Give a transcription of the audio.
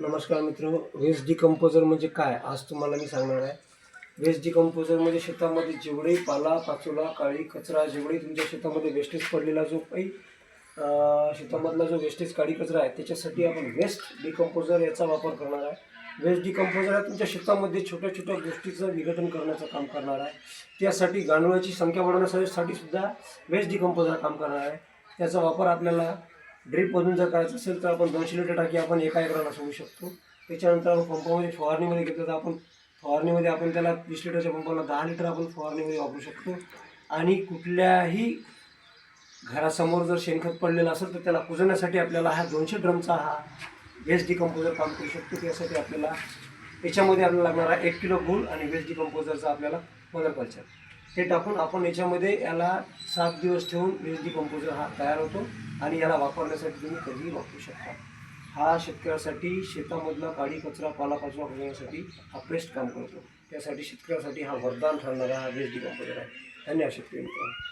नमस्कार मित्र waste decomposer म्हणजे काय? आज तुम्हाला मी सांगणार आहे. वेस्ट डिकम्पोजर म्हणजे शेतामध्ये जेवढे पाला पाचोला काळी कचरा जेवढे तुमच्या शेतामध्ये वेस्टेज पडलेला जो काही शेतामधला जो वेस्टेज काळी कचरा आहे त्याच्यासाठी आपण वेस्ट डिकम्पोजर याचा वापर करणार आहे. वेस्ट डिकम्पोजर हा तुमच्या शेतामध्ये छोट्या छोट्या गोष्टीचं विघटन करण्याचं काम करणार आहे. त्यासाठी गांडुळाची संख्या वाढवण्यासाठी सुद्धा वेस्ट डिकम्पोजर काम करणार आहे. त्याचा वापर आपल्याला ड्रीपमधून जर करायचं असेल तर आपण दोनशे लिटर टाकी आपण एका एकराला सोडू शकतो. त्याच्यानंतर आपण पंपामध्ये फवारणीमध्ये घेतलं तर आपण फवारणीमध्ये आपण त्याला वीस लिटरच्या पंपाला दहा लिटर आपण फवारणीमध्ये वापरू शकतो. आणि कुठल्याही घरासमोर जर शेणखत पडलेलं असेल तर त्याला कुजण्यासाठी आपल्याला हा दोनशे ड्रमचा हा वेस्ट डिकम्पोजर काम करू शकतो. त्यासाठी आपल्याला याच्यामध्ये आपल्याला लागणारा एक किलो गुळ आणि वेस्ट डिकम्पोजरचा आपल्याला मदर कल्चर हे टाकून आपण याच्यामध्ये याला सात दिवस ठेवून एच डी कंपोजर हा तयार होतो आणि याला वापरण्यासाठी तुम्ही कधीही वापरू शकता. हा शेतकऱ्यासाठी शेतामधला काळी कचरा पालापाचरा होण्यासाठी हा बेस्ट काम करतो. त्यासाठी शेतकऱ्यासाठी हा वरदान ठरणारा हा एच डी कंपोजर आहे. धन्यवाद शेतकरी मित्रांनो.